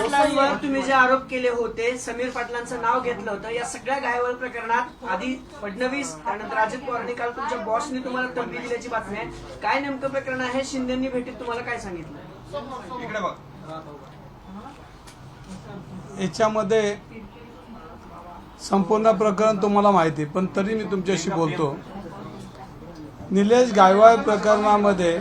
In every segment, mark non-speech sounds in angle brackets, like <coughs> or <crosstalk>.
पाटलांवर तुम्ही जे आरोप केले होते समीर पाटलांचं नाव घेतलं होतं या सगळ्या घायवळ प्रकरणात आधी फडणवीस त्यानंतर अजित पवारांनी काल तुमच्या बॉसनी तुम्हाला तंबी दिल्याची बातमी आहे. काय नेमकं प्रकरण आहे? शिंदेनी भेटीत तुम्हाला काय सांगितलं? इकडे बघ. याच्यामध्ये संपूर्ण प्रकरण तुम्हाला माहिती आहे, पण तरी मी तुमच्याशी बोलतो. निलेश गायवाळ प्रकरणामध्ये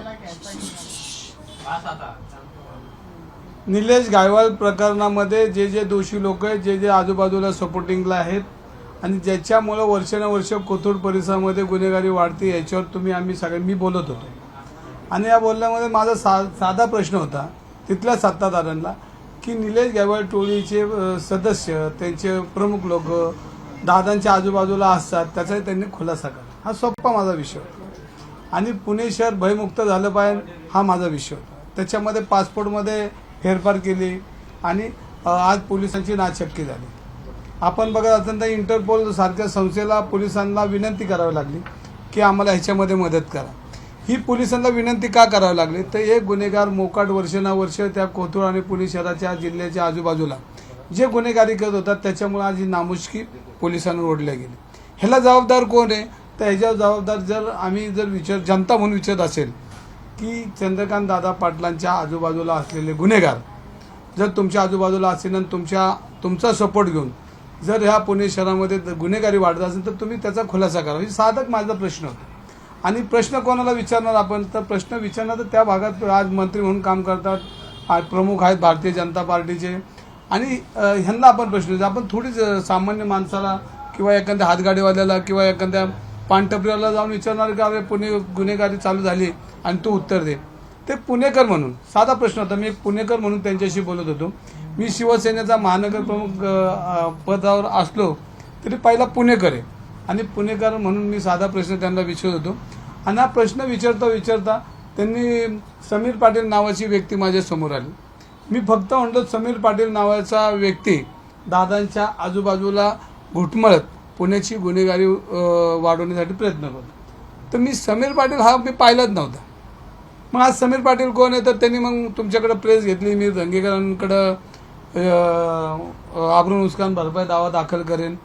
निलेश गायवाल प्रकरणामध्ये जे जे दोषी लोक आहेत जे जे आजूबाजूला सपोर्टिंगला आहेत आणि ज्याच्यामुळं वर्षानुवर्ष कोथरूड परिसरामध्ये गुन्हेगारी वाढते याच्यावर तुम्ही आम्ही सगळे मी बोलत होतो. आणि या बोलण्यामध्ये माझा सा साधा प्रश्न होता तिथल्या सत्ताधाऱ्यांना की निलेश गायवाल टोळीचे सदस्य त्यांचे प्रमुख लोक दादांच्या आजूबाजूला असतात त्याचाही त्यांनी खुलासा करा. हा सोप्पा माझा विषय होता. आणि पुणे शहर भयमुक्त झालं पाहिजे हा माझा विषय होता. त्याच्यामध्ये पासपोर्टमध्ये फेरफार केली आणि आज पोलिसांची नाचक्की झाली. आपण बघत असेल तर इंटरपोल सारख्या संस्थेला पोलिसांना विनंती करावी लागली की आम्हाला ह्याच्यामध्ये मदत करा. ही पोलिसांना विनंती का करावी लागली? तर एक गुन्हेगार मोकाट वर्षानुवर्ष त्या कोथरूड आणि पुणे शहराच्या जिल्ह्याच्या आजूबाजूला जे गुन्हेगारी करत होतात त्याच्यामुळे आज ही नामुष्की पोलिसांवर ओढल्या गेली. ह्याला जबाबदार कोण आहे? तर ह्याच्यावर जबाबदार जर आम्ही जर विचार जनता म्हणून विचारत असेल की चंद्रकांत दादा पाटलांच्या आजूबाजूला असलेले गुन्हेगार जर तुमच्या आजूबाजूला असेल आणि तुमच्या तुमचा सपोर्ट घेऊन जर ह्या पुणे शहरामध्ये गुन्हेगारी वाढत असेल तर तुम्ही त्याचा खुलासा करा. म्हणजे साधक माझा प्रश्न. होता आणि प्रश्न कोणाला विचारणार आपण? तर प्रश्न विचारणार तर त्या भागात आज मंत्री म्हणून काम करतात. आज प्रमुख आहेत भारतीय जनता पार्टीचे. आणि ह्यांना आपण प्रश्न आपण थोडीच सामान्य माणसाला किंवा एखाद्या हातगाडीवाल्याला किंवा एखाद्या पानटपरीवाला जाऊन विचारणार की अरे पुणे गुन्हेगारी चालू झाली आणि तू उत्तर दे. ते पुणेकर म्हणून साधा प्रश्न होता. मी एक पुणेकर म्हणून त्यांच्याशी बोलत होतो. मी शिवसेनेचा महानगर प्रमुख पदावर असलो तरी पहिला पुणेकर आहे. आणि पुणेकर म्हणून मी साधा प्रश्न त्यांना विचारत होतो. आणि हा प्रश्न विचारता विचारता त्यांनी समीर पाटील नावाची व्यक्ती माझ्यासमोर आली. मी फक्त म्हणतो समीर पाटील नावाचा व्यक्ती दादांच्या आजूबाजूला घुटमळत पुण्याची गुन्हेगारी वाढवण्यासाठी प्रयत्न करतो. तर मी समीर पाटील हा मी पाहिलाच नव्हता. मग आज समीर पाटील कोण आहे? तर त्यांनी मग तुमच्याकडे प्रेस घेतली. मी रंगेकरांकडं आबरून नुकसान भरपाई दावा दाखल करेन.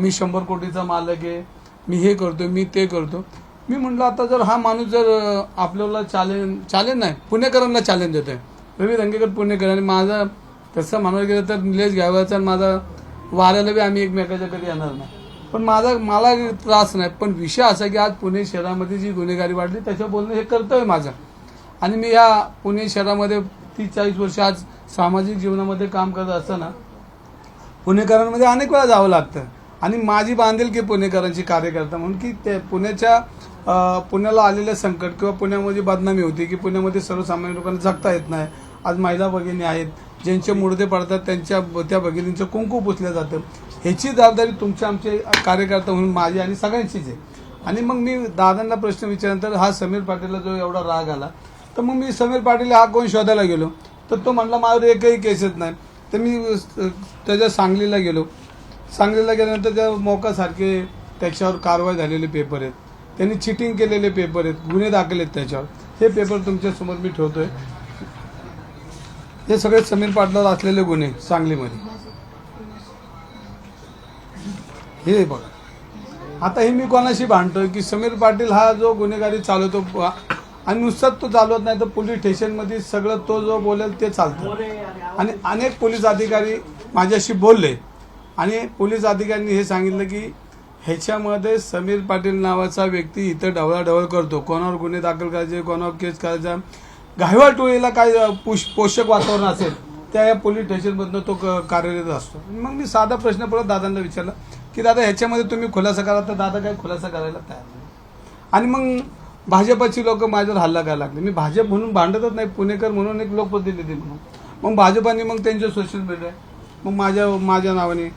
मी शंभर कोटीचा मालक आहे. मी हे करतो मी ते करतो. मी म्हटलं आता जर हा माणूस जर आपल्याला चॅलेंज चॅलेंज नाही पुणेकरांना चॅलेंज देतोय. रवी रंगेकर पुणेकर आणि माझा तसं म्हणायला गेलं तर निलेश घ्यावायचा आणि माझा वाऱ्याला बी आम्ही एकमेकाच्या कधी येणार नाही. पण माझा मला त्रास नाही. पण विषय असा की आज पुणे शहरामध्ये जी गुन्हेगारी वाढली त्याच्यावर बोलणं हे कर्तव्य माझं. आणि मी या पुणे शहरामध्ये तीस चाळीस वर्ष आज सामाजिक जीवनामध्ये काम करत असताना पुणेकरांमध्ये अनेक वेळा जावं लागतं. आणि माझी बांधिलकी पुणेकरांची कार्यकर्ता म्हणून की ते पुण्याच्या पुण्याला आलेलं संकट किंवा पुण्यामध्ये बदनामी होती की पुण्यामध्ये सर्वसामान्य लोकांना जगता येत नाही. आज महिला भगिनी आहेत ज्यांचे मुडदे पडतात त्यांच्या त्या भगिनींचं कुंकू पुसलं जातं. ह्याची जबाबदारी तुमच्या आमचे कार्यकर्ता म्हणून माझी आणि सगळ्यांचीच आहे. आणि मग मी दादांना प्रश्न विचारल्यानंतर हा समीर पाटीलला जो एवढा राग आला तर मग मी समीर पाटील हा कोण शोधायला गेलो? तर तो म्हणला माझ्यावर एकही केसच नाही. तर मी त्याच्या सांगलीला गेलो. सांगलीला गेल्यानंतर त्या मोकासारखे त्याच्यावर कारवाई झालेले पेपर आहेत. त्यांनी चिटिंग केलेले पेपर आहेत गुन्हे दाखल आहेत त्याच्यावर. हे पेपर तुमच्यासमोर मी ठेवतो आहे हे सगळे समीर पाटलावर असलेले गुन्हे सांगलीमध्ये. हे बघा. आता हे मी कोणाशी भांडतोय की समीर पाटील हा जो गुन्हेगारी चालवतो आणि नुसताच तो चालवत नाही तर पोलीस स्टेशनमध्ये सगळं तो जो बोलेल ते चालतं. आणि अनेक पोलीस अधिकारी माझ्याशी बोलले आणि पोलीस अधिकाऱ्यांनी हे सांगितलं की ह्याच्यामध्ये समीर पाटील नावाचा व्यक्ती इथं ढवळाढवळ करतो. कोणावर गुन्हे दाखल करायचे कोणावर केस करायचा घायवाळ टोळीला काय पुष पोषक वातावरण असेल त्या या पोलीस स्टेशनमधनं तो क- कार्यरत असतो. मग मी साधा प्रश्न परत दादांना विचारला की दादा ह्याच्यामध्ये तुम्ही खुलासा करा तर दादा काय खुलासा करायला तयार नाही. आणि मग भाजपाची लोक माझ्यावर हल्ला करायला लागले. मी भाजप म्हणून भांडतच नाही पुणेकर म्हणून एक लोकप्रतिनिधी म्हणून. मग भाजपाने मग त्यांचे सोशल मीडिया मग माझ्या माझ्या नावाने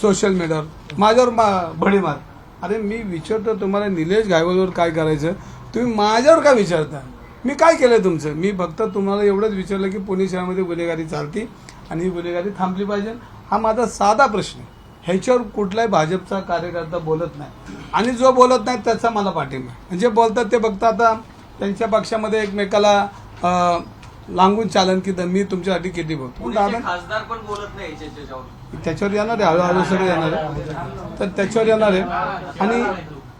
सोशल मीडियावर माझ्यावर मा भडीमार अरे मी विचारतो तुम्हाला निलेश गायवलवर काय करायचं? तुम्ही माझ्यावर काय विचारता? मी काय केलं तुमचं? मी फक्त तुम्हाला एवढंच विचारलं की पुणे शहरामध्ये गुन्हेगारी चालती आणि ही गुन्हेगारी थांबली पाहिजे. हा माझा साधा प्रश्न आहे. ह्याच्यावर कुठलाही भाजपचा कार्यकर्ता बोलत नाही. आणि जो बोलत नाही त्याचा मला पाठिंबा आहे. जे बोलतात ते फक्त आता त्यांच्या पक्षामध्ये एकमेकाला अं, लांबून चालन की मी तुमच्यासाठी किती बोलतो. खासदार पण बोलत नाही याच्या- याच्यावर. त्याच्यावर येणार आहे. हळूहळू सगळं येणार आहे. तर त्याच्यावर येणार आहे. आणि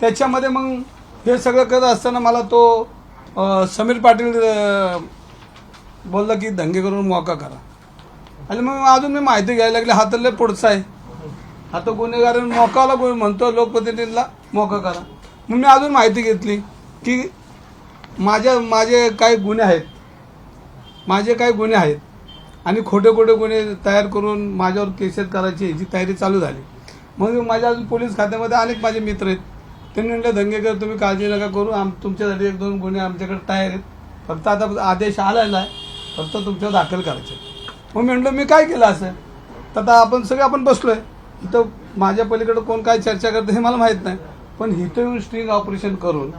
त्याच्यामध्ये मग हे सगळं करत असताना मला तो समीर पाटील बोललं की दंगे करून मोका करा. आणि मग अजून मी माहिती घ्यायला लागली हा तर लय पुढचा आहे. हा तर गुन्हेगार मोकाला कोणी म्हणतो लोकप्रतिनिधीला मोका करा. मग मी अजून माहिती घेतली की माझ्या माझे काही गुन्हे आहेत. माझे काही गुन्हे आहेत. आणि खोटे खोटे गुन्हे तयार करून माझ्यावर केसेस करायची ह्याची तयारी चालू झाली. मग माझ्या अजून पोलीस खात्यामध्ये अनेक माझे मित्र आहेत. त्यांनी म्हटलं दंगेकर तुम्ही काळजी नका करू. आम तुमच्यासाठी एक दोन गुन्हे आमच्याकडे तयार आहेत. फक्त आता आदेश आलेला आहे. फक्त तुमच्यावर दाखल करायचे मग मी म्हटलं मी काय केलं असं? तर आता आपण सगळे आपण बसलोय. इथं माझ्या पलीकडे कोण काय चर्चा करतं हे मला माहीत नाही. पण इथं येऊन स्ट्रिंग ऑपरेशन करून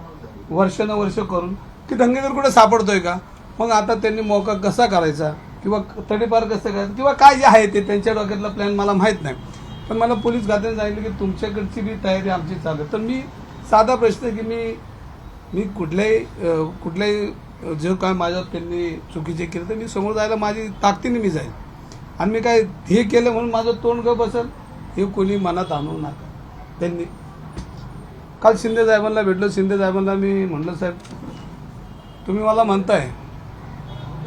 वर्षानुवर्ष करून की दंगेकर कुठे सापडतोय का? मग आता त्यांनी मोका कसा करायचा? किंवा तडीपार कसं करायचं? किंवा काय जे आहे ते? त्यांच्या डोक्यातला प्लॅन मला माहीत नाही. पण मला पोलीस खात्याने सांगितलं की तुमच्याकडची बी तयारी आमची चालू आहे. तर मी साधा प्रश्न आहे की मी मी कुठल्याही कुठल्याही जे काय माझ्यावर त्यांनी चुकीचे केलं तर मी समोर जायला माझी ताकदीने मी जाईल आणि मी काय हे केलं म्हणून माझं तोंड ग बसल हे कोणी मनात आणू नका. त्यांनी काल शिंदे साहेबांना भेटलो शिंदे साहेबांना मी म्हणलं साहेब तुम्ही मला म्हणताय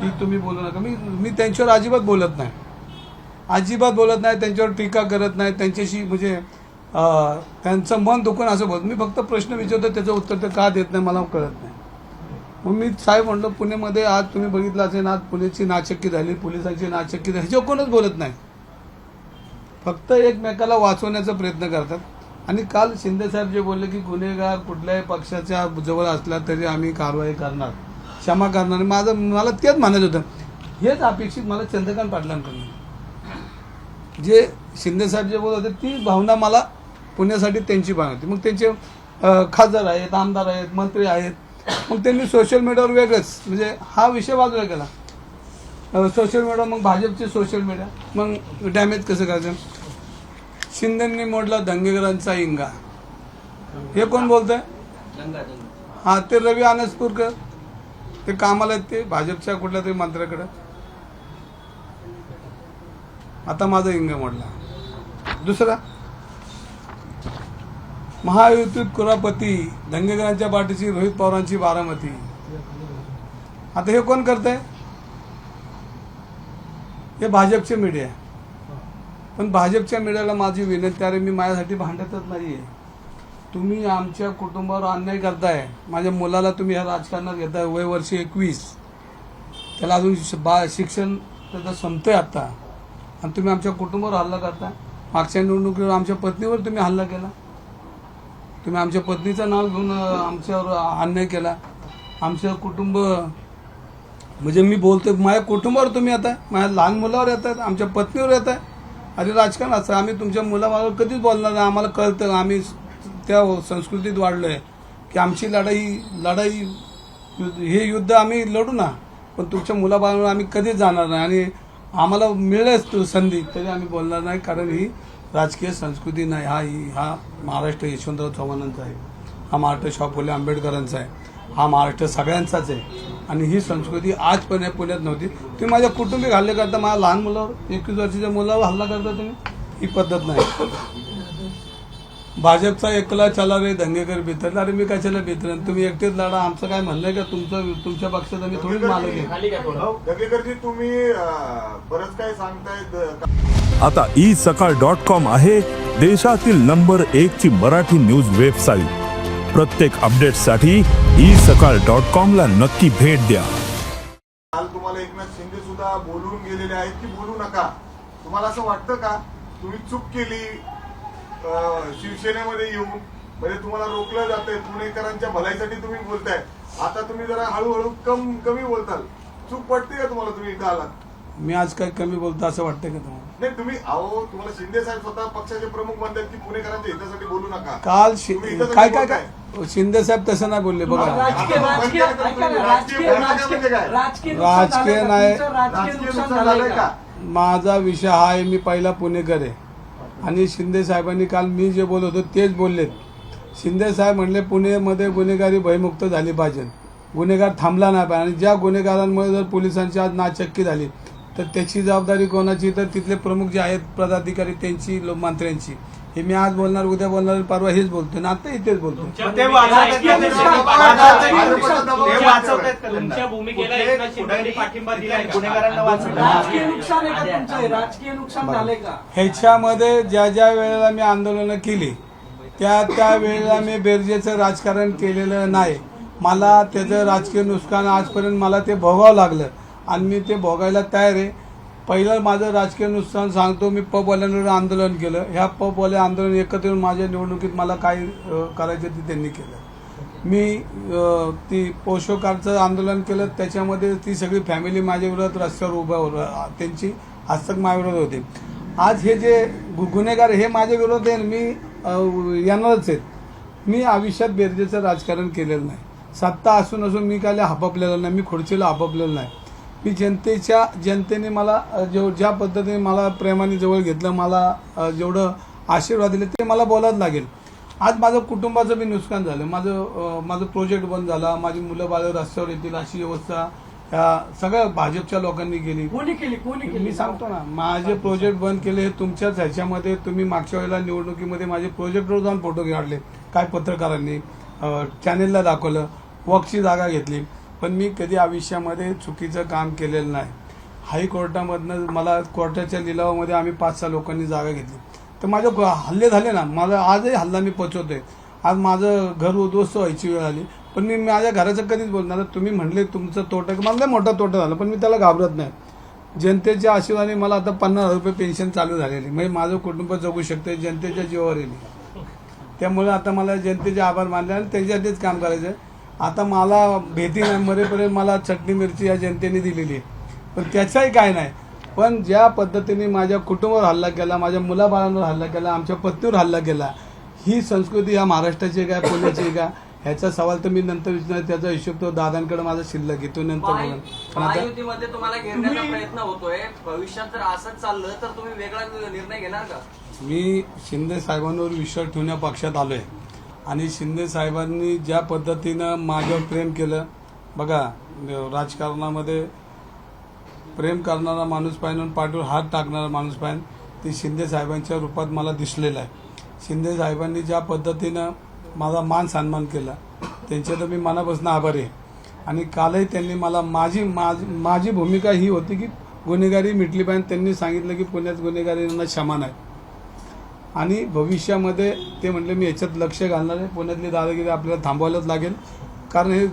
की तुम्ही बोलू नका. मी मी त्यांच्यावर अजिबात बोलत नाही. अजिबात बोलत नाही त्यांच्यावर टीका करत नाही त्यांच्याशी म्हणजे त्यांचं मन दुखून असं बघ मी फक्त प्रश्न विचारतो त्याचं उत्तर ते का देत नाही मला कळत नाही. मग मी साहेब म्हणलं पुण्यामध्ये आज तुम्ही बघितलं असेल आज पुण्याची नाचक्की झाली पोलिसांची नाचक्की झाली ह्याच्यावर कोणच बोलत नाही. फक्त एकमेकाला वाचवण्याचा प्रयत्न करतात. आणि काल शिंदे साहेब जे बोलले की गुन्हेगार कुठल्याही पक्षाच्या जवळ असला तरी आम्ही कारवाई करणार क्षमा करणार. माझं मला तेच म्हणायचं होतं. हेच अपेक्षित मला चंद्रकांत पाटलांकडून. जे शिंदे साहेब जे बोलत होते ती भावना मला पुण्यासाठी त्यांची भावना होती. मग त्यांचे खासदार आहेत आमदार आहेत मंत्री आहेत. मग त्यांनी सोशल मीडियावर वेगळंच म्हणजे हा विषय बाजूला केला सोशल मीडिया मग भाजपचे सोशल मीडिया मग डॅमेज कसं करायचं? शिंदेंनी मोडला दंगेकरांचा इंगा. हे कोण बोलतंय? आहे हा ते रवी आनसपूरकर ते कामाला आहेत ते भाजपच्या कुठल्या तरी मंत्र्याकडे. आता माझा इंगा मोडला. दुसरा? महायुतीत कुरापती धंगेकरांच्या पाठीची रोहित पवारांची बारामती. आता हे कोण करत आहे हे भाजपचे मीडिया आहे. पण भाजपच्या मीडियाला माझी विनंती आहे मी माझ्यासाठी भांडतच नाही आहे तुम्ही आमच्या कुटुंबावर अन्याय करताय. माझ्या मुलाला तुम्ही ह्या राजकारणात घेताय वय वर्ष एकवीस. त्याला अजून बा शिक्षण त्याचं संपतंय आत्ता आणि तुम्ही आमच्या कुटुंबावर हल्ला करताय. मागच्या निवडणुकीवर आमच्या पत्नीवर तुम्ही हल्ला केला. तुम्ही आमच्या पत्नीचं नाव घेऊन आमच्यावर अन्याय केला. आमचं कुटुंब म्हणजे मी बोलतोय माझ्या कुटुंबावर तुम्ही येताय माझ्या लहान मुलावर येत आहेत आमच्या पत्नीवर येत आहे अरे राजकारण असं आम्ही तुमच्या मुलाबाबत कधीच बोलणार नाही. आम्हाला कळतं आम्ही त्या संस्कृतीत वाढलोय की आमची लढाई लढाई हे युद्ध आम्ही लढू ना पण तुमच्या मुलाबाळावर आम्ही कधीच जाणार नाही. आणि आम्हाला मिळेलच संधी तरी आम्ही बोलणार नाही कारण ही राजकीय संस्कृती नाही हा ही हा महाराष्ट्र यशवंतराव चव्हाणांचा आहे. हा महाराष्ट्र शाह फुले आंबेडकरांचा आहे. हा महाराष्ट्र सगळ्यांचाच आहे. आणि ही संस्कृती आजपर्यंत पुण्यात नव्हती. तुम्ही माझ्या कुटुंबी हल्ले करता माझ्या लहान मुलावर एकवीस वर्षाच्या मुलावर हल्ला करता तुम्ही? ही पद्धत नाही. भाजपचा एकला चला रे दंगेकर बितर अरे मी कशाला बितर तुम्ही एकटेच लढा. आमचं काय म्हणणं आहे का तुमचं? तुमच्या पक्षात आम्ही थोडीच मालक आहे. दगेकरजी तुम्ही बरंच काय सांगताय आता ई सकाळ डॉट कॉम आहे देशातील नंबर एक ची मराठी न्यूज वेबसाईट. प्रत्येक अपडेटसाठी ई सकाळ डॉट कॉम ला नक्की भेट द्या. काल तुम्हाला एकनाथ शिंदे सुद्धा बोलून गेलेले आहेत की बोलू नका. तुम्हाला असं वाटतं का? तुम्ही चूक केली शिवसेनेमध्ये येऊन म्हणजे तुम्हाला रोखलं जातंय. पुणेकरांच्या भलाईसाठी तुम्ही बोलताय. आता तुम्ही जरा हळूहळू कम कमी बोलताल. चूक पडते का तुम्हाला तुम्ही इथं आलात? मी आज काय कमी बोलतो असं वाटतं का तुम्हाला? नाही तुम्ही अहो तुम्हाला शिंदे साहेब स्वतः पक्षाचे प्रमुख म्हणतात की पुणेकरांच्या हितासाठी बोलू नका. काल शि- तुम्ही इथं काय. काय काय? शिंदे साहेब तसं नाही बोलले बघा. राजकीय राजकीय ऐका ना, राजकीय राजकीय राजकीय नुकसान राजकीय झालंय. तुमचं राजकीय नुकसान का? माझा विषय हा आहे मी पहिला पुणेकर आहे. आणि शिंदे साहेबांनी काल मी जे बोलत होतो तेच बोलले शिंदे साहेब म्हणले पुणेमध्ये गुन्हेगारी भयमुक्त झाली पाहिजे. गुन्हेगार थांबला नाही पाहिजे. आणि ज्या गुन्हेगारांमुळे जर पोलिसांची आज नाचक्की झाली तर त्याची जबाबदारी कोणाची? तर तिथले प्रमुख जे आहेत पदाधिकारी त्यांची लो- मंत्र्यांची हे मी आज बोलणार उद्या बोलणार परवा हेच बोलतो आणि आता इथेच बोलतो ते वाचवतायत का त्यांनी? भाजपचा दबाव ते वाचवतायत का त्यांना? तुमच्या भूमिकेला कुठले एकनाथ शिंदेनी पाठिंबा दिलाय का? गुन्हेगारांना वाचवलं राजकीय नुकसान आहे का तुमचं? राजकीय नुकसान झालंय का ह्याच्यामध्ये ज्या ज्या वेळेला मी आंदोलनं केली त्या त्या वेळेला मी बेरजेचं राजकारण केलेलं नाही मला त्याचं राजकीय नुकसान आजपर्यंत मला ते भोगावं लागलं आणि मी ते भोगायला तयार आहे पहिलं माझं राजकीय नुकसान सांगतो मी पबवाल्यांवर आंदोलन केलं. ह्या पबवाले आंदोलन एकत्र येऊन माझ्या निवडणुकीत मला काय करायचं ते त्यांनी केलं. मी ती पोषकारचं आंदोलन केलं त्याच्यामध्ये ती सगळी फॅमिली माझ्याविरोधात रस्त्यावर उभ्या हो त्यांची हस्तक माझ्याविरोधात होते. आज हे जे गु- गुन्हेगार हे माझ्या विरोधात आहे मी येणारच आहेत. मी आयुष्यात बेरजेचं राजकारण केलेलं नाही. सत्ता असून असून मी काय हापपलेलं नाही मी खुर्चीला हापपलेलं नाही. मी जनतेच्या जनतेने मला जेव ज्या पद्धतीने मला प्रेमाने जवळ घेतलं मला जेवढं आशीर्वाद दिले ते मला बोलावं लागेल. आज माझं कुटुंबाचं बी नुकसान झालं. माझं माझं प्रोजेक्ट बंद झाला. माझी मुलं बाळ रस्त्यावर येतील अशी व्यवस्था या सगळ्या भाजपच्या लोकांनी केली. कोणी केली? कोणी केली? मी सांगतो ना माझे प्रोजेक्ट बंद केले हे तुमच्याच ह्याच्यामध्ये तुम्ही मागच्या वेळेला निवडणुकीमध्ये माझे प्रोजेक्टवर जाऊन फोटो काढले. काय पत्रकारांनी चॅनेलला दाखवलं वक्सची जागा घेतली. पण मी कधी आयुष्यामध्ये चुकीचं काम केलेलं नाही. हायकोर्टामधनं मला कोर्टाच्या लिलावामध्ये आम्ही पाच सहा लोकांनी जागा घेतली. तर माझे हल्ले झाले ना. माझा आजही हल्ला मी पचवतोय. आज माझं घर उद्ध्वस्त व्हायची वेळ आली. पण मी माझ्या घराचं कधीच बोलणार तुम्ही म्हणले तुमचं तोटं मला लय मोठा तोटा झाला पण मी त्याला घाबरत नाही. जनतेच्या आशीर्वादाने मला आता पन्नास हजार रुपये पेन्शन चालू झालेली. म्हणजे माझं कुटुंब जगू शकते जनतेच्या जीवावर येईल. त्यामुळे आता मला जनतेचे आभार मानले आणि त्याच्यासाठीच काम करायचं आहे. आता मला भीती नाही मरेपर्यंत मला चटणी मिरची या जनतेने दिलेली आहे. पण त्याचाही काय नाही. पण ज्या पद्धतीने माझ्या कुटुंबावर हल्ला केला माझ्या मुलाबाळांवर हल्ला केला आमच्या पत्नीवर हल्ला केला ही संस्कृती या महाराष्ट्राची आहे का पुण्याची आहे का? ह्याचा सवाल तर मी नंतर विचारणार त्याचा हिशोब तो दादांकडे माझा शिल्लक घेतो नंतर बोलेन. पण आता महायुतीमध्ये तुम्हाला घेण्याचा प्रयत्न होतोय. भविष्यात जर असंच चाललं तर तुम्ही वेगळा निर्णय घेणार का? मी शिंदे साहेबांवर विश्वास ठेवण्या पक्षात आलोय. आणि शिंदे साहेबांनी ज्या पद्धतीनं माझ्यावर प्रेम केलं बघा राजकारणामध्ये प्रेम करणारा माणूस पाहिजे पाठीवर हात टाकणारा माणूस पाहिजे ते शिंदे साहेबांच्या रूपात मला दिसलेलं आहे. शिंदे साहेबांनी ज्या पद्धतीनं माझा मान सन्मान केला त्यांच्या तर मी मनापासून आभारी आहे. आणि कालही त्यांनी मला माझी माझी माझी भूमिका ही होती की गुन्हेगारी मिटली पाहिजे. त्यांनी सांगितलं की पुण्यात गुन्हेगारींना क्षमा नाही. आणि भविष्यामध्ये ते म्हणले मी याच्यात लक्ष घालणार आहे. पुण्यातली दादागिरी आपल्याला थांबवायलाच लागेल. कारण हे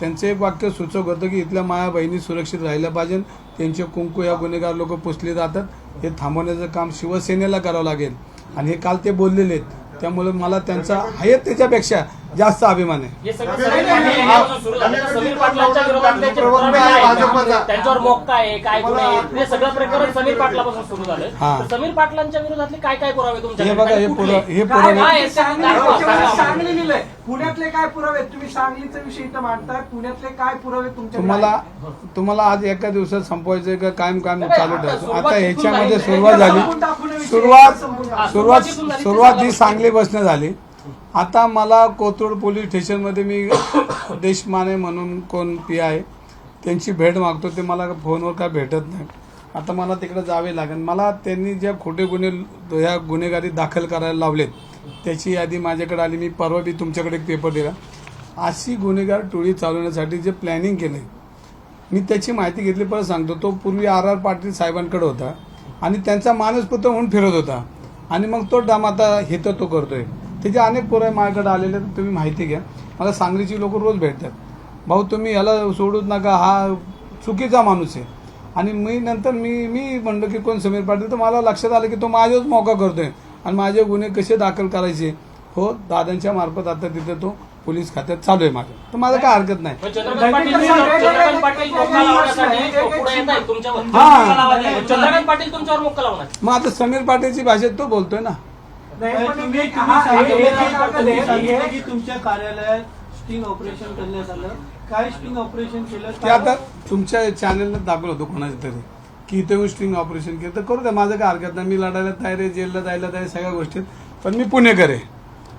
त्यांचं एक वाक्य सुचव होतं की इथल्या माया बहिणी सुरक्षित राहिल्या पाहिजे त्यांचे कुंकू या गुन्हेगार लोक पुसले जातात. हे थांबवण्याचं काम शिवसेनेला करावं लागेल. आणि हे काल ते बोललेले आहेत. त्यामुळे मला त्यांचा आहे त्याच्यापेक्षा जास्त अभिमान आहे. हे सगळं समीर सुरू झालं. पाटलांच्या नाही, विरोधात नाही, त्यांचे नाही, पुरावे नाही, आहेत का? भाजपचा. त्यांच्यावर मोक्का आहे काय गुन्हे आहेत मला- हे सगळं प्रकरण समीर पाटलापासून सुरू झालं हा. तर समीर पाटलांच्या विरोधातले काय काय पुरावे तुमच्या हे बघा, हे पुरा- हे पुरावे- काय काय सांगली लिहिलंय. पुण्यातले काय पुरावे आहेत? तुम्ही सांगलीचा विषय इथं मांडताय. पुण्यातले काय पुरावे तुमच्या तुम्हाला तुम्हाला आज एका दिवसात संपवायचं का? कायम काम नाही, चालू आता ठेवायचं. सुरुवात आता ह्याच्यामध्ये झाली. सुरुवात झाली. सुरुवात. सुरुवात सुरुवात ही सांगली बसणं झाली. आता मला कोथरूड पोलीस स्टेशनमध्ये मी <coughs> देशमाने म्हणून कोण पी आहे त्यांची भेट मागतो ते मला फोनवर काय भेटत नाही. आता मला तिकडे जावे लागेल. मला त्यांनी ज्या खोटे गुन्हे ह्या गुन्हेगारी दाखल करायला लावलेत त्याची यादी माझ्याकडे आली. मी परवा बी तुमच्याकडे एक पेपर दिला. अशी गुन्हेगार टोळी चालवण्यासाठी जे प्लॅनिंग केलं मी त्याची माहिती घेतली परत सांगतो. तो पूर्वी आर आर पाटील साहेबांकडे होता आणि त्यांचा मानसपुत्र म्हणून फिरत होता. आणि मग तो डाम आता हे तर तो करतोय. त्याचे अनेक पुरावे माझ्याकडे आलेले आहेत, तुम्ही माहिती घ्या. मला सांगलीची लोक रोज भेटतात. भाऊ तुम्ही याला सोडूच नका हा चुकीचा माणूस आहे. आणि मी नंतर मी मी म्हणलं की कोण समीर पाटील तर मला लक्षात आलं की तो माझ्याच मौका करतोय. आणि माझे गुन्हे कसे दाखल करायचे? हो दादांच्या मार्फत आता तिथे तो पोलीस खात्यात चालू आहे माझं. तर माझं काय हरकत नाही. पण चंद्रकांत पाटील चंद्रकांत पाटील मोक्का लावण्यासाठी पुढे येत आहेत तुमच्यावर. हा. मोक्का लावायला. चंद्रकांत पाटील तुमच्यावर मोक्का लावणार. मग आता समीर पाटीलची भाषेत तो बोलतोय ना. नाही, पण तुम्ही हे- तुम्ही कागद आहे, सांगितलं की तुमच्या कार्यालयात स्टिंग ऑपरेशन करण्यात आलं. काय स्टिंग ऑपरेशन केलं? ते आता तुमच्या चॅनलला दाखवलं होतं कोणाच्या तरी की इथे येऊन स्ट्रिंग ऑपरेशन केलं. तर करू द्या माझं काय हरकत नाही. मी लढायला तयार आहे जेलला जायला तयार आहे, सगळ्या गोष्टीत पण मी पुणेकर आहे.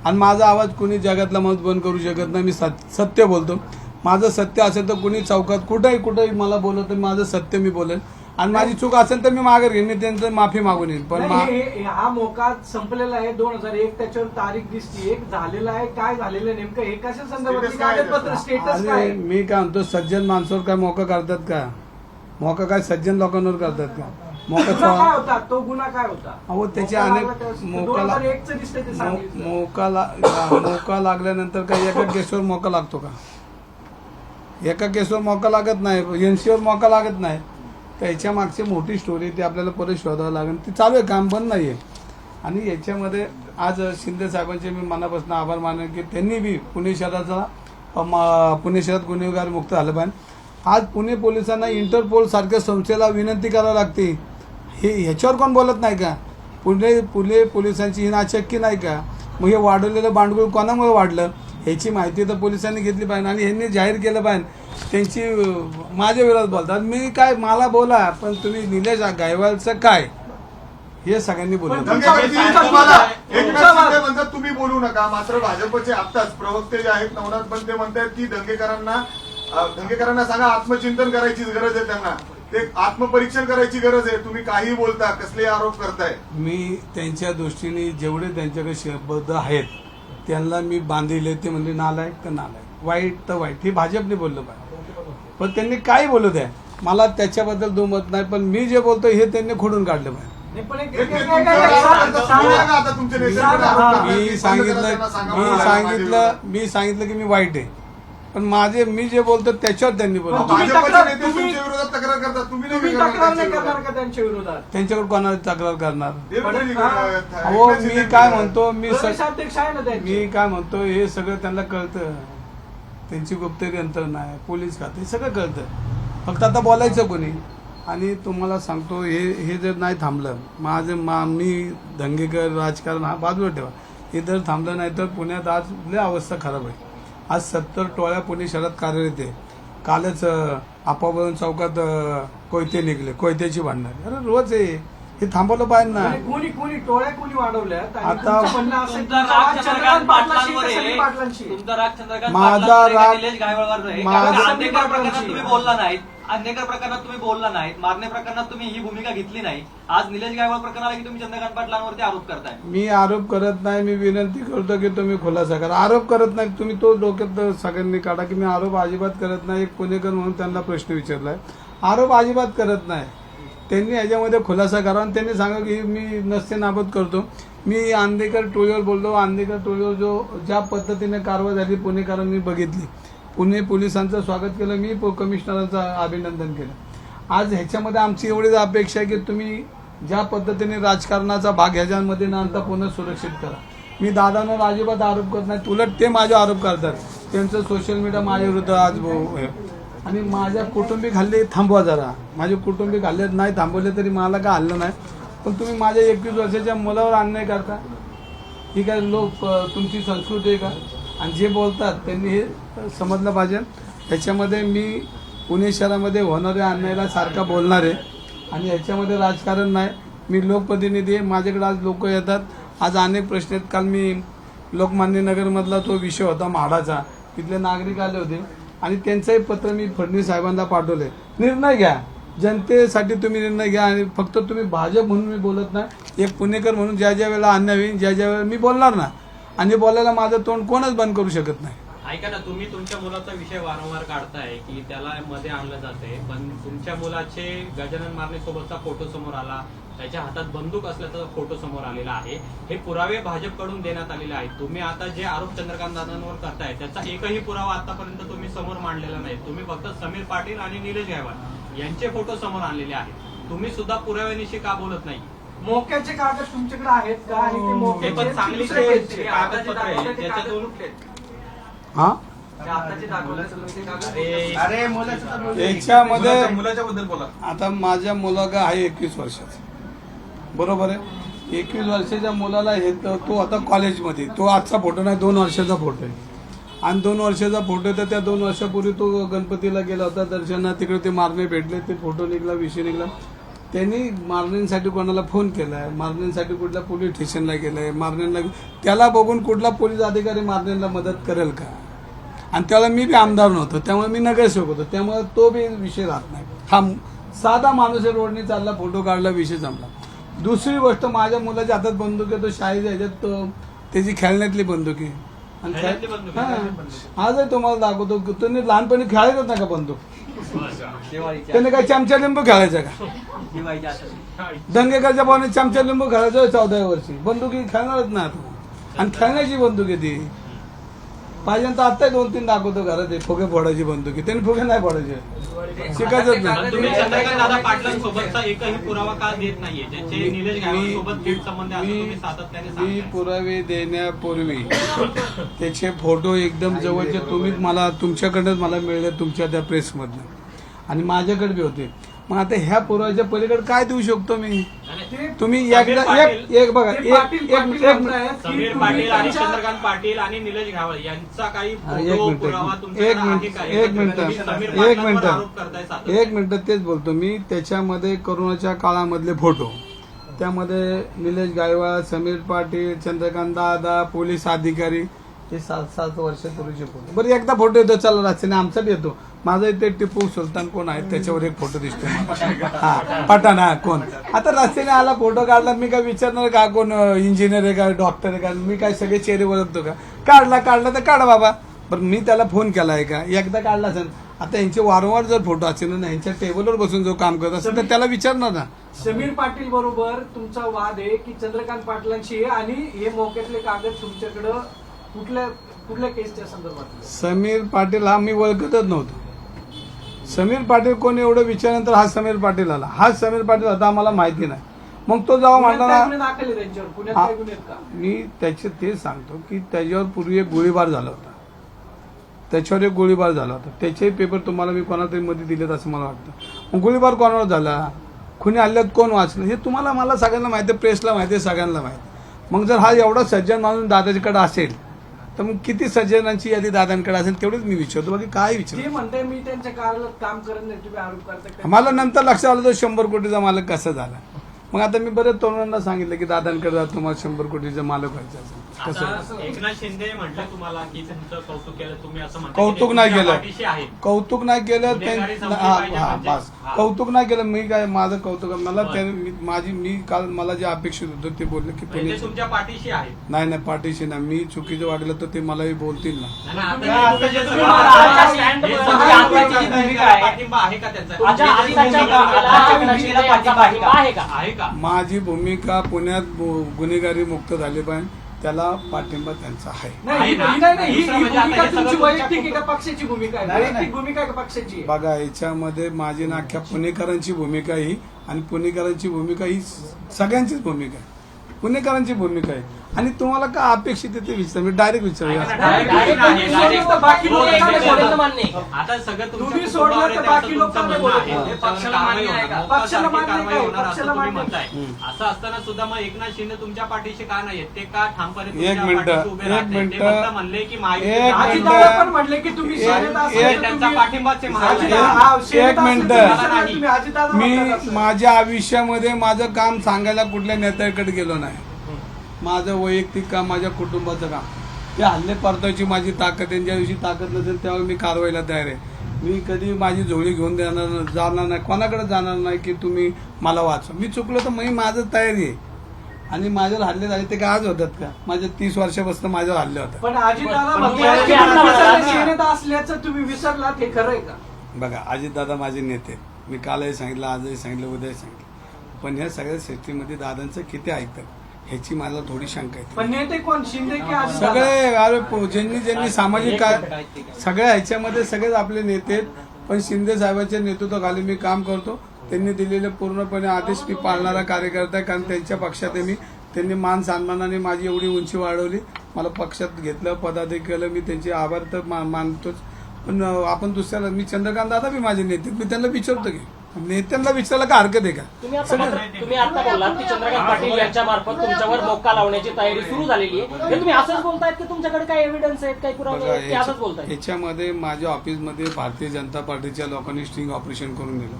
आणि माझा आवाज कोणी जगातला मत बंद करू शकत नाही मी सत- सत्य बोलतो. माझं सत्य असेल तर कुणी चौकात कुठंही कुठंही मला बोलत तर माझं सत्य मी बोलेन आणि माझी चूक असेल तर मी मागे घेईन मी त्यांचं माफी मागून येईन. पण नाही, हे- हे- हा मोका संपलेला आहे दोन हजार एक त्याच्यावर तारीख दिसते. एक झालेला आहे काय झालेलं आहे नेमकं हे कशा संदर्भात Status काय आहे कागदपत्र त्याचं? स्टेटस काय अरे मी काय म्हणतो सज्जन माणसावर काय मोका करतात का? मोका काय सज्जन लोकांवर करतात का? मोका गुन्हा काय होता? तो गुन्हा काय होता? अहो त्याचे मोका अनेक लागला तेव्हा- मोका दोन हजार ला- एकचं दिसतंय ते मो- सांगितलं. मोका ला- मोका लागल्यानंतर काय एका केसवर मोका लागतो का? एका केसवर मोका लागत नाही एनसीवर मोका लागत नाही. त्याच्या मागची मोठी स्टोरी ती आपल्याला परत शोधावं लागेल. ती चालू आहे काम बंद आहे आणि याच्यामध्ये आज शिंदे साहेबांचे मी मनापासून आभार मानेन की त्यांनी बी पुणे शहराचा पुणे शहरात गुन्हेगार मुक्त झालं पाहिजे. आज पुणे पोलिसांना इंटरपोल सारख्या संस्थेला विनंती करावी लागते. हे ह्याच्यावर कोण बोलत नाही का? पुणे पुणे पोलिसांची ही नाचक्की नाही का? मग हे वाढवलेलं बांडगुळ कोणामुळे वाढलं? ह्याची माहिती तर पोलिसांनी घेतली पाहिजे आणि ह्यांनी जाहीर केलं पाहिजे. त्यांची माझ्या विरोधात बोलतात. मी काय मला बोला पण तुम्ही निलेश गायवालचं काय? हे सगळ्यांनी पण शिंदे म्हणतात तुम्ही बोलू नका. मात्र भाजपचे आत्ताच प्रवक्ते जे आहेत नवनाथ बंते म्हणतात की दंगेकरांना दंगेकरांना सांगा आत्मचिंतन करायची गरज आहे त्यांना. ते आत्मपरीक्षण करायची गरज आहे. तुम्ही काही बोलता कसले आरोप करताय. मी त्यांच्या दृष्टीने जेवढे त्यांच्याकडे शब्द आहेत त्यांना मी बांधिले ते म्हणजे नालायक तर नालायक? वाईट तर वाईट. हे भाजपने बोललं पाहिजे. पण त्यांनी काय बोलत आहे मला त्याच्याबद्दल दुमत नाही पण मी जे बोलतो हे त्यांनी खोडून काढलं. मी सांगितलं मी सांगितलं मी सांगितलं की मी वाईट आहे. पण माझे मी जे बोलतो त्याच्यावर त्यांनी बोलतो. त्यांच्याकडे कोणाला तक्रार करणार? हा. मी काय. म्हणतो मी मी काय म्हणतो हे सगळं त्यांना कळतं. त्यांची गुप्तहेर यंत्रणा आहे पोलीस खाते सगळं कळतं. फक्त आता बोलायचं कोणी? आणि तुम्हाला सांगतो हे हे जर नाही थांबलं माझं मा मी दंगेकर राजकारण हा बाजूला ठेवा. हे जर थांबलं नाही तर पुण्यात आज लय अवस्था खराब आहे. आज सत्तर टोळ्या पुणे शहरात कार्यरत आहे. कालच आपावरून चौकात कोयते निघले कोयत्याची भांडणार अरे रोज आहे. हे थांबवलं पाहिजे ना. कोणी कोणी टोळ्या कोणी वाढवल्यात? आणि आता- तुमचं म्हणणं असं आहे की तुमचा राग चंद्रकांत चंद्रकांत पाटलांशी पाटलांवर का सनी आहे पाटलांशी? तुमचा राग चंद्रकांत माझा पाटलांवर आहे का राग- निलेश गायवळवर आहे? माझा- कारण अंधेकर प्रकरणात. तुम्ही बोलला नाहीत. अंधेकर प्रकरणात तुम्ही बोलला नाहीत. मारणे प्रकरणात तुम्ही ही भूमिका घेतली नाही. आज निलेश गायवळ प्रकरणाला की तुम्ही चंद्रकांत पाटलांवरती आरोप करताय? मी आरोप करत नाही. मी विनंती करतो की तुम्ही खुलासा करा. आरोप करत नाही. तुम्ही तो डोक्यात सगळ्यांनी काढा की मी आरोप अजिबात करत नाही. एक पुणेकर म्हणून त्यांना प्रश्न विचारलाय. आरोप अजिबात करत नाही. त्यांनी याच्यामध्ये खुलासा करा. आणि त्यांनी सांगा की मी नसते नाबद करतो. मी आंदेकर टोळीवर बोललो. आंदेकर टोळीवर जो ज्या पद्धतीने कारवाई झाली पुणेकरांनी बघितली. पुणे पोलिसांचं स्वागत केलं. मी पो- कमिशनरांचं अभिनंदन केलं. आज ह्याच्यामध्ये आमची एवढीच अपेक्षा आहे की तुम्ही ज्या पद्धतीने राजकारणाचा भाग ह्याच्यामध्ये ना आणता पुन्हा सुरक्षित करा. मी दादांवर अजिबात आरोप करत नाही. उलट ते माझे आरोप करतात. त्यांचं सोशल मीडिया माझ्या विरुद्ध आज भाऊ आणि माझ्या कुटुंबिक हल्ले थांबवा जरा. माझे कुटुंबिक हल्ले नाही थांबवले तरी मला काय हल्लं नाही. पण तुम्ही माझ्या एकवीस वर्षाच्या मुलावर अन्याय करता? ही काय लोक तुमची संस्कृती आहे का? आणि जे बोलतात त्यांनी हे समजलं पाहिजे. त्याच्यामध्ये मी पुणे शहरामध्ये होणाऱ्या अन्यायाला सारखा बोलणार आहे. आणि ह्याच्यामध्ये राजकारण नाही. मी लोकप्रतिनिधी आहे. माझ्याकडे आज लोक येतात. आज अनेक प्रश्न आहेत. काल मी लोकमान्य नगरमधला तो विषय होता म्हाडाचा. तिथले नागरिक आले होते. आणि त्यांचंही पत्र मी फडणवीस साहेबांना पाठवले निर्णय घ्या. जनतेसाठी तुम्ही निर्णय घ्या आणि फक्त तुम्ही भाजप म्हणून मी बोलत नाही. एक पुणेकर म्हणून ज्या ज्या वेळेला अन्याय होईल ज्या ज्या वेळेला मी बोलणार ना आणि बोलायला माझं तोंड कोणच बंद करू शकत नाही. ऐका ना तुम्ही तुमच्या मुलाचा विषय वारंवार काढताय की त्याला मध्ये आणलं जाते पण तुमच्या मुलाचे गजानन मारणे सोबतचा फोटो समोर आला त्याच्या हातात बंदूक असल्याचा फोटो समोर आलेला आहे. हे पुरावे भाजपकडून देण्यात आलेले आहेत. तुम्ही आता जे आरोप चंद्रकांत दादांवर करताय त्याचा एकही पुरावा आतापर्यंत तुम्ही समोर मांडलेला नाही. तुम्ही फक्त समीर पाटील आणि निलेश गायवाल यांचे फोटो समोर आणलेले आहेत. तुम्ही सुद्धा पुराव्यानिशी का बोलत नाही? मोक्याचे कागद तुमच्याकडे आहेत का? आणि ते हे. पण चांगली. कागदपत्र आहे ज्याच्यातून हा? आताचे दाखवले तुम्ही ते कागद अरे अरे मुलाचं तर बोलू. याच्यामध्ये मुलाच्या बद्दल बोला. आता माझ्या मुलगा आहे एकवीस वर्षाचा. बरोबर आहे? एकवीस वर्षाच्या मुलाला हे तर तो आता कॉलेजमध्ये तो आजचा फोटो नाही दोन वर्षाचा फोटो आहे. आणि दोन वर्षाचा फोटो तर त्या दोन वर्षापूर्वी तो गणपतीला गेला होता दर्शनात तिकडे ते मारणे भेटले ते फोटो निघला विषय निघला. त्यांनी मारण्यांसाठी कोणाला फोन केलाय मारण्यांसाठी कुठल्या पोलीस स्टेशनला गेलाय मारण्यांना त्याला बघून कुठला पोलीस अधिकारी मारण्यांना मदत करेल का? आणि त्याला मी बी आमदार नव्हतो त्यामुळे मी नगरसेवक होतो. त्यामुळे तो बी विषय राहत नाही. हा साधा माणूस आहे रोडने चालला फोटो काढला विषय संपला. दुसरी गोष्ट माझ्या मुलाच्या हातात बंदूक आहे तो शाळेच्या ह्याच्यात तो त्याची खेळण्यातली बंदूक आहे. आणि खेळ- खेळण्यातली बंदूक आहे? आजही तुम्हाला दाखवतो की तुम्ही लहानपणी खेळायचंच ना का बंदूक? त्याने काय चमचा लिंबू खेळायचा का? दंगेकरच्या भावाने चमचा लिंबू खेळायचं चौदा वर्षी. बंदुकी खेळणारच ना आता. आणि खेळण्याची बंदूक आहे ती. पाहिजे तर आत्ता दोन तीन दाखवतो घरात. फुगे फोडायची बंदुकी त्यांनी फुगे नाही फोडायचे. शिकायचंच पण नाही. तुम्ही चंद्रकांत दादा पाटलांसोबतचा एकही पुरावा का देत नाहीये? ज्याचे निलेश गायकवाड सोबत थेट संबंध आहे असं तुम्ही सातत्याने मी सांगताय पुरावे देण्यापूर्वी त्याचे फोटो एकदम जवळचे तुम्हीच मला तुमच्याकडनंच मला मिळले तुमच्या त्या प्रेसमधनं. आणि माझ्याकडे बी होते. मग आता ह्या पुराव्याच्या पलीकडे काय देऊ शकतो मी? तुम्ही एकदा एक एक बघा एक एक मिनिट एक मिनिट की समीर तुम्ही पाटील आणि त्यांच्या- चंद्रकांत पाटील आणि निलेश घावळ यांचा काही एक फोटो मिनिट पुरावा एक तुमच्याकडे मिनिट का? एक मिनिट. तुम्ही समीर एक पाटलांवर आरोप करताय मिनिट सातत्याने. एक मिनिट तेच बोलतो मी. त्याच्यामध्ये करोनाच्या काळामधले फोटो. त्यामध्ये निलेश गायवाळ समीर पाटील चंद्रकांत दादा पोलीस अधिकारी हे सात सात वर्षापूर्वीचे फोटो. बरं एकदा फोटो येतो. चला रस्त्याने आमचा बी येतो. माझा इथे टिपू सुलतान कोण आहे त्याच्यावर एक फोटो दिसतो हा पठाण हा कोण? आता रस्त्याने आला फोटो काढला मी काय विचारणार का कोण इंजिनियर आहे का डॉक्टर आहे का? मी काय सगळे चेहरे ओळखतो का? काढला काढला तर काढ बाबा. पण मी त्याला फोन केला आहे का? एकदा काढला असेल. आता यांचे वारंवार जर फोटो असेल ना यांच्या टेबलवर बसून जो काम करत असेल तर त्याला विचारणार ना. समीर पाटील बरोबर तुमचा वाद आहे की चंद्रकांत पाटलांशी आहे आणि हे मोक्यातले कागद तुमच्याकडं कुठल्या कुठल्या केसच्या संदर्भात समीर पाटील हा मी ओळखतच नव्हतो. समीर पाटील कोण एवढं विचारल्यानंतर हा समीर पाटील आला. हा समीर पाटील आता आम्हाला माहिती नाही. मग तो जेव्हा म्हणला ना मी त्याचे ते सांगतो की त्याच्यावर पूर्वी एक गोळीबार झाला होता. त्याच्यावर एक गोळीबार झाला होता. त्याचे पेपर तुम्हाला मी कोणातरी मध्ये दिलेत असं मला वाटतं. मग गोळीबार कोणावर झाला? खुनी हल्ल्यात कोण वाचलं? हे तुम्हाला मला सगळ्यांना माहिती आहे प्रेसला माहिती आहे सगळ्यांना माहिती. मग जर हा एवढा सज्जन माणूस दादाजीकडे असेल तर मग किती सज्जनांची यादी दादांकडे असेल तेवढेच मी विचारतो. बाकी काय ते म्हणते मी त्यांच्या काम करत नाही तुम्ही आरोप करता मला नंतर लक्षात आलं तो शंभर कोटीचा मालक कसा झाला? मग आता मी बरेच तरुणांना सांगितलं की दादांकडे जा तुम्हाला शंभर कोटीचा मालक व्हायचं असेल. कसं एकनाथ शिंदे म्हटलं तुम्हाला की तुमचं कौतुक केलं तुम्ही असं म्हणता की कौतुक ते नाही तुमच्या केलं. कौतुक नाही केलं गुन्हेगारी ते- संपली हा, पाहिजे हा, म्हणजे- बस. हा. कौतुक नाही केलं मी काय माझं कौतुक मला बरं. त्याने मी- माझी मी काल मला जे अपेक्षित होतं ते बोलले की म्हणजे पुणे ते तुमच्या पाठीशी आहेत. नाही नाही पाठीशी ना मी चुकीचं वाटलं तर ते मलाही बोलतील ना. नाही, नाही, तुम्ही- आता तुम्ही जे तुम्ही सगळं मला आता आता stand हे वर सगळं आता आत्ताची आता भूमिका आहे. पाठिंबा आहे का त्यांचा? तुमच्या जे- जे आधीच्या भूमिका काळात आहे, एकनाथ पाठिंबा आहे का? आहे का? माझी भूमिका पुण्यात गु- गुन्हेगारी मुक्त झाली पाहिजे. त्याला पाठिंबा त्यांचा आहे नाही आहे ही- ना? ही नाही नाही ही दुसरं ही म्हणजे आता भूमिका हे सगळं तुमची तुमच्या वैयक्तिक आहे का कुटुंब- पक्षाची भूमिका आहे नाही, नाही. वैयक्तिक भूमिका आहे का पक्षाची आहे? बघा याच्यामध्ये माझी ना अख्ख्या पुणेकरांची भूमिका ही आणि पुणेकरांची भूमिका ही सगळ्यांचीच भूमिका आहे पुणेकरांची भूमिका आहे आणि तुम्हाला काय अपेक्षित आहे ते विचार मी डायरेक्ट विचारूया नाही, नाही, नाही, लोक आहे. आता सगळं तुम्ही सोडलं आहे, तर बाकी लोकांना आहे. त्याच्यावर पक्षाला मान्य आहे होणार. का? पक्षाला मान्य आहे का? पक्षाला तुम्ही मान्य म्हणताय हम्म. असं असताना सुद्धा मग एकनाथ शिंदे तुमच्या पाठीशी का नाहीयेत ते का ठामपणे एक तुमच्या मिनिटं, पाठीशी उभे एक राहते? ते मिनिटं. फक्त म्हणले की एक मिनिटं. आहे. अजितदादा पण म्हटले की तुम्ही एक- सेनेत असाल एक- तर त्यांचा तुम्ही- पाठिंबाच आहे. अजितदादा- हा, एक असाल तर मिनिटं. तुम्ही असाल, तुम्ही अजितदादा मी म्हणतात असं. माझ्या आयुष्यामध्ये माझं काम सांगायला कुठल्या नेत्याकडे गेलो नाही माझं वैयक्तिक काम माझ्या कुटुंबाचं काम. ते हल्ले परतायची माझी ताकद आहे. ज्या दिवशी ताकद नसेल तेव्हा मी कारवाईला तयार आहे. मी कधी माझी झोळी घेऊन देणार जाणार नाही कोणाकडे जाणार नाही की तुम्ही मला वाचवा. मी चुकलो तर मी माझं तयारी आहे. आणि माझ्यावर हल्ले झाले ते काय आज होतात का? माझ्या तीस वर्षापासून माझ्यावर हल्ले होतात. पण अजितदादा असल्याचं तुम्ही विसरलात हे खरं आहे का? बघा अजितदादा माझे नेते. मी कालही सांगितलं आजही सांगितलं उद्याही सांगितलं. पण ह्या सगळ्या सिस्टीममध्ये दादांचं किती ऐकतात? ह्याची मला थोडी शंका आहे. पण नेते कोण? शिंदे की सगळे अरे पो- ज्यांनी ज्यांनी सामाजिक काय सगळ्या ह्याच्यामध्ये सगळेच आपले नेते आहेत. पण शिंदे साहेबांच्या नेतृत्वाखाली मी काम करतो. त्यांनी दिलेले पूर्णपणे आदेश मी पाळणारा कार्यकर्ता आहे. कारण त्यांच्या पक्षात आहे मी. त्यांनी मान सन्मानाने माझी एवढी उंची वाढवली. मला पक्षात घेतलं पदाधिक केलं. मी त्यांचे आभार तर मा- मानतोच. पण अं, आपण दुसऱ्याला मी चंद्रकांत दादा बी माझे नेते आहेत. मी त्यांना विचारतो की नेत्यांना विचारायला काय हरकत आहे का? तुम्ही आता तुम्ही आता बोललात की चंद्रकांत पाटील यांच्या मार्फत तुमच्यावर मोक्का लावण्याची तयारी सुरू झालेली आहे. हे तुम्ही असंच बोलतायत की तुमच्याकडे काही एव्हिडन्स आहेत काही पुरावे बघा आहेत की असंच याच्या- बोलताय याच्यामध्ये माझ्या ऑफिसमध्ये भारतीय जनता पार्टीच्या लोकांनी स्टिंग ऑपरेशन करून दिलं.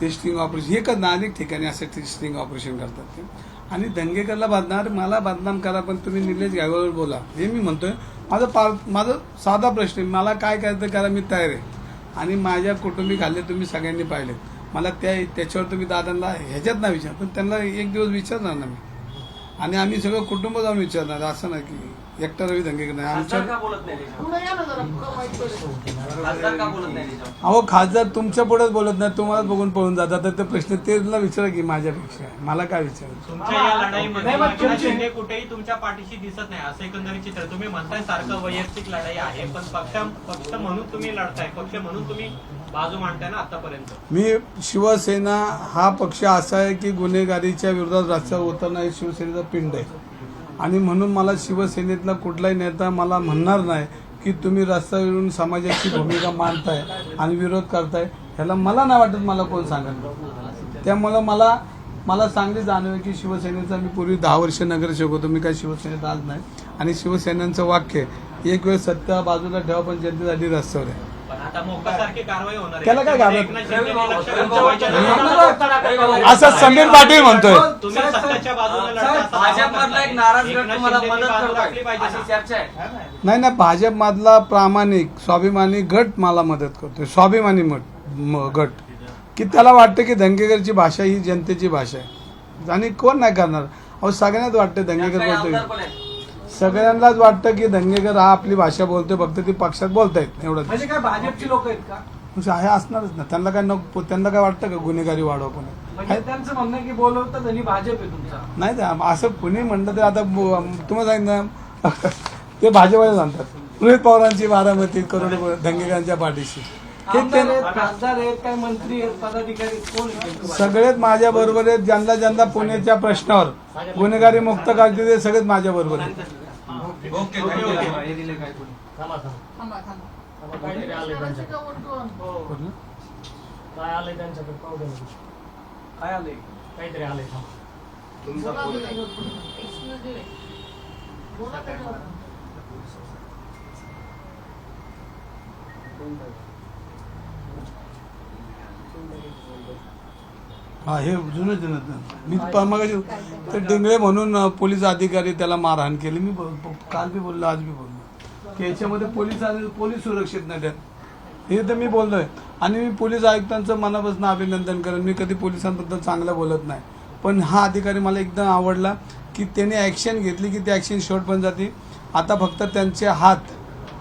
ते स्टिंग ऑपरेशन हे का अनेक ठिकाणी असं स्टिंग ऑपरेशन करतात ते. आणि दंगेकरला बदनार मला बदनाम करा पण तुम्ही निलेश गायकवाडवर बोला. हे मी म्हणतोय. माझं पार माझं साधा प्रश्न आहे. मला काय करायचं करा मी तयार आहे. आणि माझ्या कुटुंबी खाल्ले तुम्ही सगळ्यांनी पाहिले मला त्या त्याच्यावर तुम्ही दादांना ह्याच्यात नाही विचार पण त्यांना एक दिवस विचारणार ना मी. आणि आम्ही सगळं कुटुंब जाऊन विचारणार असं नाही की एकटा रवी दंगेकर नाही आमच्या? अहो खासदार तुमच्या पुढेच बोलत नाही तुम्हाला बघून पळून जातात. तर ते प्रश्न तेला विचारा की माझ्यापेक्षा. मला काय विचार तुमच्या या लढाईमध्ये शिंदे कुठेही तुमच्या पाठीशी दिसत नाही. असं एकंदरीत चित्र. तुम्ही म्हणताय सारखं वैयक्तिक लढाई आहे पण पक्ष पक्ष म्हणून तुम्ही लढताय. पक्ष म्हणून तुम्ही बाजू मांडताय ना आतापर्यंत. मी शिवसेना हा पक्ष असा आहे की गुन्हेगारीच्या विरोधात रस्त्यावर उतरणं हे शिवसेनेचा पिंड आहे. आणि म्हणून मला शिवसेनेतला कुठलाही नेता मला म्हणणार नाही की तुम्ही रस्त्यावरून समाजाची भूमिका मांडताय आणि विरोध करताय. ह्याला मला नाही वाटत मला कोण सांगत त्यामुळं मला मला चांगली जाणीव आहे की शिवसेनेचा मी पूर्वी दहा वर्ष नगरसेवक होतो मी काय शिवसेनेत आज नाही. आणि शिवसेनेचं वाक्य एक वेळ सत्ता बाजूला ठेवा पण जनतेसाठी रस्त्यावर आहे. त्याला काय घाबरत? असं समीर पाटील म्हणतोय. तुम्ही सत्ताच्या बाजूला लढता असं भाजपमधला एक नाराज गट एकनाथ तुम्हाला शिंदेनी मदत बाजू राखली करतोय पाहिजे. अशी ना. चर्चा आहे. नाही. ना भाजपमधला प्रामाणिक स्वाभिमानी गट मला मदत करतोय. स्वाभिमानी गट. की त्याला वाटतं की दंगेकरची भाषा ही जनतेची भाषा आहे. आणि कोण नाही करणार? अहो सगळ्यांनाच वाटतं दंगेकर बोलतोय. सगळ्यांनाच वाटतं की दंगेकर हा आपली भाषा बोलतोय फक्त ती पक्षात बोलतायत एवढंच. म्हणजे काय भाजपची लोक आहेत का? म्हणजे आहे असणारच ना. त्यांना काय नको त्यांना काय वाटतं का गुन्हेगारी वाढव पण म्हणजे त्यांचं म्हणणं की बोलवतात आणि भाजप आहे तुमचा. नाही असं कुणी म्हणलं तर आता तुम्हाला सांगितलं <laughs> ते भाजपला सांगतात. रोहित पवारांची बारामती करोड दंगेकरांच्या पाठीशी. कोण सगळेच माझ्या बरोबर आहेत ज्यांना ज्यांना पुण्याच्या प्रश्नावर गुन्हेगारी मुक्त करते ते सगळेच माझ्या बरोबर आहेत. थांबा थांबा. थांबा, काहीतरी कुठलं? काय आलंय त्यांच्याकडे? पाहू द्या ना. काय आलंय काहीतरी आलंय थांबा. हा हे जुनं जुनं मी प- मगाशी ते डिंगळे म्हणून पोलीस अधिकारी त्याला मारहाण केली. मी काल बी बोललो आज बी बोललो. की याच्यामध्ये पोलीस पोलीस सुरक्षित नाही हे तर मी बोललोय. आणि मी पोलीस आयुक्तांचं मनापासून अभिनंदन करेन. मी कधी पोलिसांबद्दल चांगलं बोलत नाही. पण हा अधिकारी मला एकदम आवडला की त्याने ॲक्शन घेतली की ती ॲक्शन शॉर्ट पण जाते. आता फक्त त्यांचे हात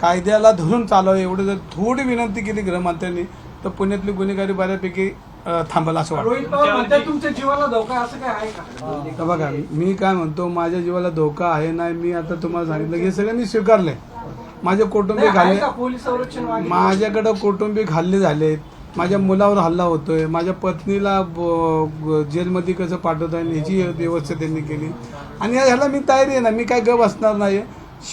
कायद्याला धरून चालावं एवढं जर थोडी विनंती केली गृहमंत्र्यांनी तर पुण्यातली गुन्हेगारी बऱ्यापैकी थांबेल असं वाटतं. तुमच्या जीवाला धोका आहे, असं काय आहे का? बघा मी काय म्हणतो माझ्या जीवाला धोका आहे नाही मी आता तुम्हाला सांगितलं हे सगळं मी स्वीकारलंय. माझे कौटुंबिक नाही, आहे हल्ले? माझ्याकडं कौटुंबिक हल्ले झालेत. माझ्या मुलावर हल्ला होतोय. माझ्या पत्नीला जेलमध्ये कसं पाठवता येईल ह्याची व्यवस्था त्यांनी केली. आणि ह्याला मी तयारी आहे ना मी काय गप असणार नाही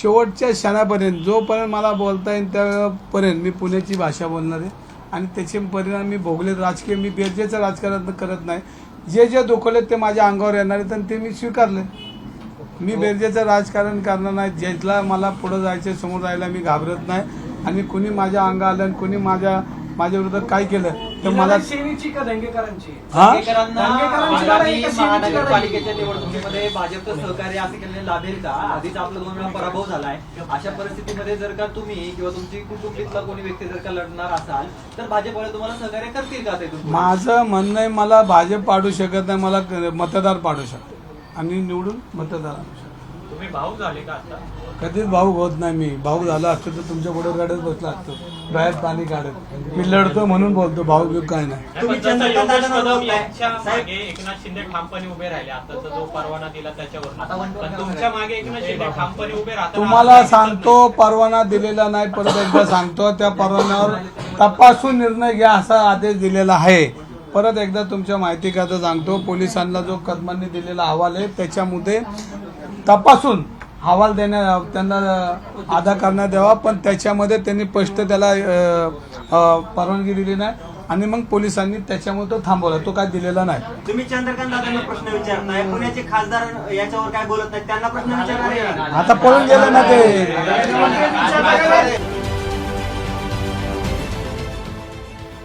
शेवटच्या क्षणापर्यंत जोपर्यंत मला बोलता येईल त्यापर्यंत मी पुण्याची भाषा बोलणार आहे. आणि त्याचे परिणाम मी भोगले राजकीय मी बेरजेचं राजकारण करत नाही. जे जे दुखवले ते माझ्या अंगावर येणार आहेत आणि ते मी स्वीकारले. मी बेरजेचं राजकारण करणार नाही. ज्याला मला पुढे जायचं समोर जायला मी घाबरत नाही. आणि कुणी माझ्या अंगा आलं आणि कुणी माझ्या माझ्या विरोधात काय केलं? तर मला सेनेची का दंगेकरांची? हा? दंगेकरांना दंगेकरांची लढाई आगामी का सेनेची लढाई? महानगरपालिकेच्या निवडणुकीमध्ये भाजपचं सहकार्य असं केलेलं लाभेल का आधीच आपला दोन वेळा पराभव झालाय. अशा परिस्थितीमध्ये जर का तुम्ही किंवा तुमची कुटुंबीतला कोणी व्यक्ती जर का लढणार असाल तर भाजपवाले तुम्हाला सहकार्य करतील का ते माझं म्हणणं आहे मला भाजप पाडू शकत नाही मला मतदार पाडू शकतो. आणि निवडून मतदार आणू शकतो. भाऊ झाले का आता? कधीच भाऊ होत नाही मी. भाऊ झाला असतो तर तुमच्यापुढे रडत बसला असतो. डोळ्यात पाणी काढत. मी लढतो म्हणून बोलतो भाऊ बिऊ काय नाही. नाही, पण जसं योगेश कदम यांच्या मागे एकनाथ शिंदे ठामपणे उभे राहिले आताचा जो परवाना दिला त्याच्यावर पण तुमच्या मागे एकनाथ शिंदे ठामपणे उभे राहतात. तुम्हाला सांगतो परवाना दिलेला नाही परत एकदा सांगतो. त्या परवान्यावर तपासून निर्णय घ्या असा आदेश दिलेला आहे. परत एकदा तुमच्या माहिती करता सांगतो पोलिसांना जो कदमांनी दिलेला अहवाल आहे त्याच्यामध्ये तपासून अहवाल देण्या त्यांना अदा करण्यात यावा पण त्याच्यामध्ये त्यांनी स्पष्ट त्याला परवानगी दिली नाही. आणि मग पोलिसांनी त्याच्यामुळे तो थांबवला. तो काय दिलेला नाही. तुम्ही चंद्रकांत दादांना प्रश्न विचारताय. पुण्याचे खासदार याच्यावर काय बोलत नाही त्यांना प्रश्न विचारणार आता पळून गेले ना ते.